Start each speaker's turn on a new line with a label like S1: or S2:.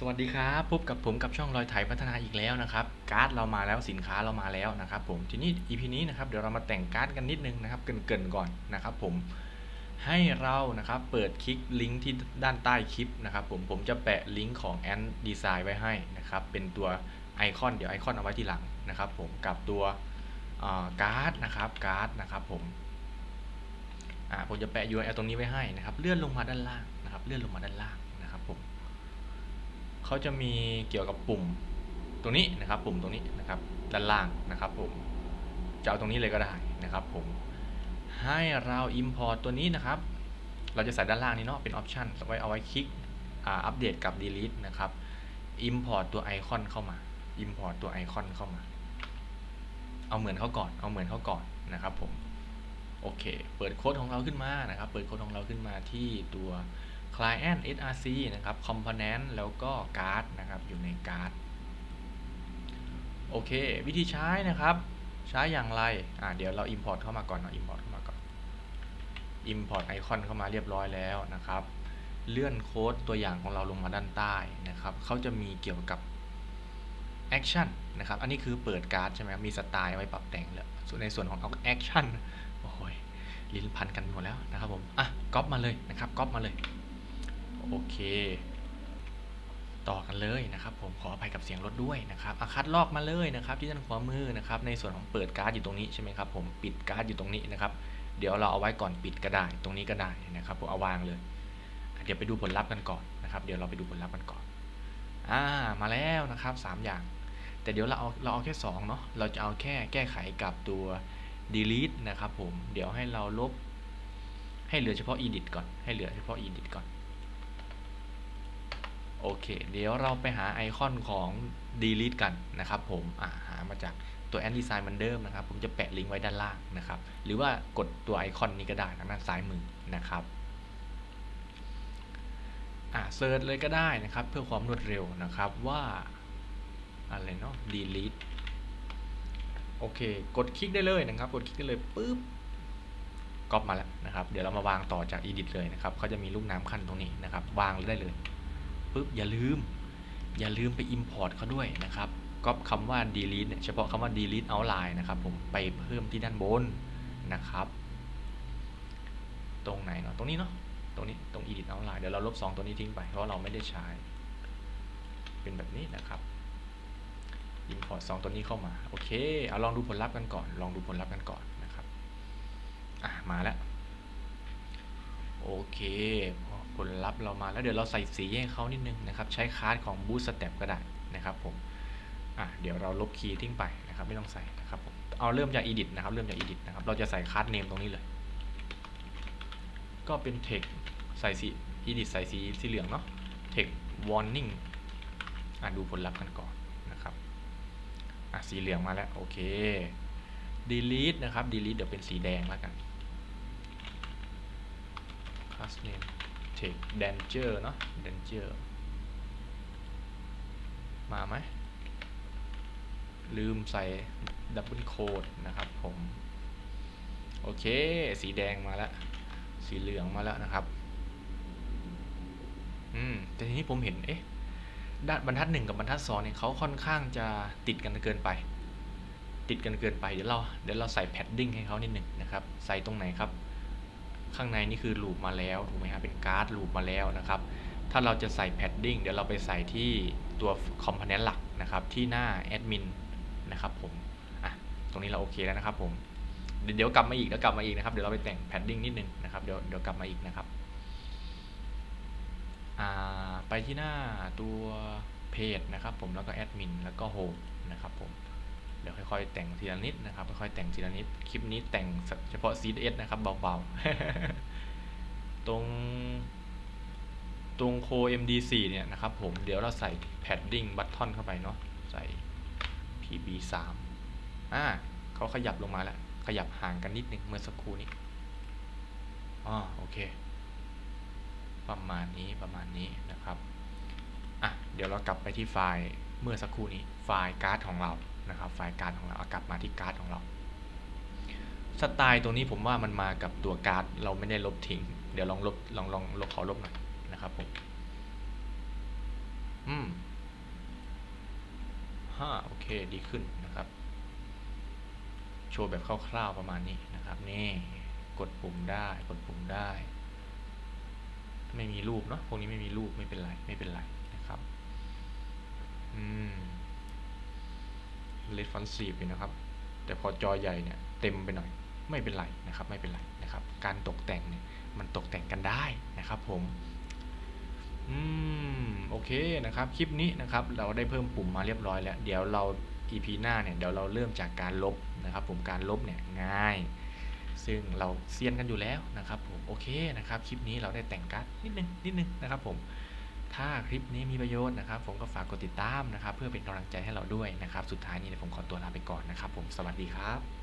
S1: สวัสดีครับพบกับผมกับช่องรอยไถพัฒนาอีกแล้วนะครับ การ์ดเรามาแล้วสินค้าเรามาแล้วนะครับ ผมทีนี้ EP นี้นะครับเดี๋ยวเรามาแต่งการ์ดกันนิดนึงนะครับเกินๆก่อนนะครับ ผมให้เรานะครับเปิดคลิกลิงก์ที่ด้านใต้คลิปนะครับ ผมผมจะแปะลิงก์ของ Ant Design ไว้ให้นะครับ เป็นตัวไอคอนเดี๋ยวไอคอนเอาไว้ทีหลังนะครับ ผมกับตัวการ์ดนะครับการ์ดนะครับ ผมผมจะแปะ URL ตรงนี้ไว้ให้นะครับ เลื่อนลงมาด้านล่างนะครับ เลื่อนลงมาด้านล่าง เขาจะมีเกี่ยวกับปุ่มตรงนี้นะครับ ปุ่มตรงนี้นะครับด้านล่างนะครับผมจะเอาตรงนี้เลยก็ได้นะครับผมให้เรา Import ตัวนี้นะครับ เราจะใส่ด้านล่างนี้เนาะเป็น Option ไว้เอาไว้คลิกอัปเดตกับ Delete นะครับ Import ตัวไอคอนเข้ามา Import ตัวไอคอนเข้ามา เอาเหมือนเขาก่อน เอาเหมือนเขาก่อนนะครับผม โอเค เปิดโค้ดของเราขึ้นมานะครับ เปิดโค้ดของเราขึ้นมาที่ตัว client src นะครับ component แล้วก็ card นะครับ อยู่ในการ์ดโอเค วิธีใช้นะครับ ใช้อย่างไร อ่าเดี๋ยวเรา import เข้ามาก่อนเนาะ import เข้ามาก่อน import ไอคอนเข้ามาเรียบร้อยแล้วนะครับ เลื่อนโค้ดตัวอย่างของเราลงมาด้านใต้นะครับ เขาจะมีเกี่ยวกับ action นะครับ อันนี้คือเปิดการ์ดใช่ไหมมีสไตล์ไว้ปรับแต่งแล้วส่วนในส่วนของ action โอ้ยลิ้นพันกันหมดแล้วนะครับผม อะก๊อปมาเลยนะครับก๊อปมาเลย โอเค ต่อกันเลยนะครับ ผมขออภัยกับเสียงรถด้วยนะครับอาคัดลอกมาเลยนะครับ ที่ด้านขวามือนะครับ ในส่วนของเปิดการ์ดอยู่ตรงนี้ใช่ไหมครับผมปิดการ์ดอยู่ตรงนี้นะครับ เดี๋ยวเราเอาไว้ก่อนปิดก็ได้ตรงนี้ก็ได้นะครับผมเอาวางเลย เดี๋ยวไปดูผลลัพธ์กันก่อนนะครับ เดี๋ยวเราไปดูผลลัพธ์กันก่อนอ่ามาแล้วนะครับสามอย่าง แต่เดี๋ยวเราเอาเราเอาแค่สองเนาะเราจะเอาแค่แก้ไขกับตัว delete นะครับผมเดี๋ยวให้เราลบให้เหลือเฉพาะ edit ก่อน ให้เหลือเฉพาะ edit ก่อน โอเค เดี๋ยวเราไปหาไอคอนของ delete กันนะครับผมาหามาจากตัว Ant Design มือนเดิมนะครับ ผมจะแปะลิงก์ไว้ด้านล่างนะครับ หรือว่ากดตัวไอคอนนี้ก็ได้ทางด้านซ้ายมือนะครับอ่าเซิร์ชเลยก็ได้นะครับ เพื่อความรวดเร็วนะครับว่าอะไรเนาะ delete โอเค กดคลิกได้เลยนะครับ กดคลิกได้เลยปุ๊บก๊อปมาแล้วนะครับ เดี๋ยวเรามาวางต่อจาก edit เลยนะครับเขาจะมีลูกน้ำขั้นตรงนี้นะครับ วางได้เลย ปุ๊บอย่าลืม อย่าลืมไป import เขาด้วยนะครับก๊อปคำว่า delete เนี่ยเฉพาะคำว่า delete outline นะครับผมไปเพิ่มที่ด้านบนนะครับ ตรงไหนเนาะตรงนี้เนาะตรงนี้ตรง edit outline เดี๋ยวเราลบ 2 ตัวนี้ทิ้งไป เพราะเราไม่ได้ใช้ เป็นแบบนี้นะครับ import 2 ตัวนี้เข้ามา โอเคเอาลองดูผลลัพธ์กันก่อน ลองดูผลลัพธ์กันก่อนนะครับ อะ มาแล้ว โอเค ผลลัพธ์เรามาแล้วเดี๋ยวเราใส่สีให้เขานิดนึงนะครับ ใช้คาร์ดของ Boost Step ก็ได้นะครับผมอะเดี๋ยวเราลบคีย์ทิ้งไปนะครับ ไม่ต้องใส่นะครับผมเอาเริ่มจาก edit นะครับ เริ่มจาก edit นะครับ เราจะใส่คาร์ดเนมตรงนี้เลย ก็เป็น text ใส่สี edit ใส่สีสีเหลืองเนาะ text warning อะดูผลลัพธ์กันก่อนนะครับอะสีเหลืองมาแล้วโอเค delete นะครับ delete เดี๋ยวเป็นสีแดงแล้วกัน class name text danger เนาะ danger มาไหม ลืมใส่ double code นะครับผม โอเค สีแดงมาแล้ว สีเหลืองมาแล้วนะครับ อืม แต่ทีนี้ผมเห็น เอ๊ะด้านบรรทัดหนึ่งกับบรรทัดสองเนี่ยเขาค่อนข้างจะติดกันเกินไป ติดกันเกินไป เดี๋ยวเรา เดี๋ยวเราใส่แพดดิ้งให้เขานิดหนึ่งนะครับ ใส่ตรงไหนครับ ข้างในนี่คือลูปมาแล้วถูกไหมครับเป็นการ์ดลูปมาแล้วนะครับ ถ้าเราจะใส่แพดดิ้งเดี๋ยวเราไปใส่ที่ตัวคอมโพเนนต์หลักนะครับ ที่หน้าแอดมินนะครับผมอะตรงนี้เราโอเคแล้วนะครับผมเดี๋ยวกลับมาอีกแล้วกลับมาอีกนะครับเดี๋ยวเราไปแต่งแพดดิ้งนิดนึงนะครับเดี๋ยวเดี๋ยวกลับมาอีกนะครับไปที่หน้าตัวเพจนะครับผมแล้วก็แอดมินแล้วก็โฮมนะครับผม เดี๋ยวค่อยๆแต่งทีละนิดนะครับค่อยๆแต่งทีละนิดคลิปนี้แต่งเฉพาะ CSS นะครับเบาๆ ตรงตรงโค MD4 เนี่ยนะครับผมเดี๋ยวเราใส่ padding button เข้าไปเนาะใส่ PB3 อ่าเขาขยับลงมาแล้ว ขยับห่างกันนิดนึงเมื่อสักครู่นี้อ๋อโอเค ประมาณนี้ประมาณนี้นะครับ อะ เดี๋ยวเรากลับไปที่ไฟล์ เมื่อสักครู่นี้ไฟล์การ์ดของเรานะครับไฟล์การ์ดของเราเอากลับมาที่การ์ดของเราสไตล์ตรงนี้ผมว่ามันมากับตัวการ์ดเราไม่ได้ลบทิ้ง เดี๋ยวลองลบลองลองลบขอลบหน่อยนะครับผมอืมฮ่าโอเคดีขึ้นนะครับ โชว์แบบคร่าวๆประมาณนี้นะครับนี่กดปุ่มได้กดปุ่มได้ ไม่มีรูปเนาะพวกนี้ไม่มีรูปไม่เป็นไรไม่เป็นไร อืม responsive อยู่นะครับ แต่พอจอใหญ่เนี่ยเต็มไปหน่อยไม่เป็นไรนะครับ ไม่เป็นไรนะครับ การตกแต่งเนี่ยมันตกแต่งกันได้นะครับผมอืมโอเคนะครับ คลิปนี้นะครับ เราได้เพิ่มปุ่มมาเรียบร้อยแล้ว เดี๋ยวเรา EP หน้าเนี่ยเดี๋ยวเราเริ่มจากการลบนะครับ ผมการลบเนี่ยง่าย ซึ่งเราเซียนกันอยู่แล้วนะครับ ผมโอเคนะครับ คลิปนี้เราได้แต่งการ์ดนิดนึงนิดนึงนะครับ ผม ถ้าคลิปนี้มีประโยชน์นะครับ ผมก็ฝากกดติดตามนะครับ เพื่อเป็นกำลังใจให้เราด้วยนะครับ สุดท้ายนี้ผมขอตัวลาไปก่อนนะครับ ผมสวัสดีครับ